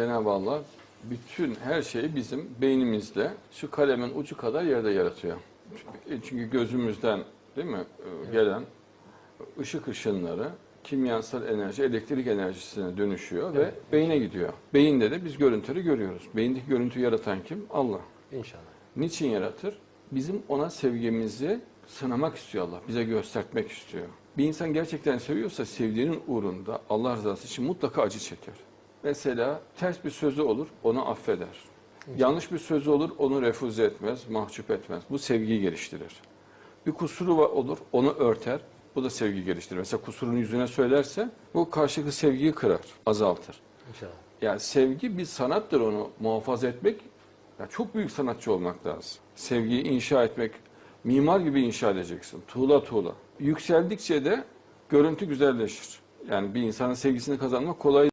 Cenab-ı Allah bütün her şeyi bizim beynimizde şu kalemin ucu kadar yerde yaratıyor. Çünkü gözümüzden değil mi e, gelen ışık ışınları kimyasal enerji elektrik enerjisine dönüşüyor ve beyne gidiyor. Beyinde de biz görüntüleri görüyoruz. Beyindeki görüntüyü yaratan kim? Allah. İnşallah. Niçin yaratır? Bizim ona sevgimizi sınamak istiyor Allah. Bize göstermek istiyor. Bir insan gerçekten seviyorsa sevdiğinin uğrunda Allah rızası için mutlaka acı çeker. Mesela ters bir sözü olur, onu affeder. Yanlış bir sözü olur, onu refüze etmez, mahcup etmez. Bu sevgiyi geliştirir. Bir kusuru olur, onu örter. Bu da sevgi geliştirir. Mesela kusurunu yüzüne söylerse bu karşılıklı sevgiyi kırar, azaltır. İnşallah. Yani sevgi bir sanattır onu muhafaza etmek. Ya çok büyük sanatçı olmak lazım. Sevgiyi inşa etmek, mimar gibi inşa edeceksin. Tuğla tuğla. Yükseldikçe de görüntü güzelleşir. Yani bir insanın sevgisini kazanmak kolay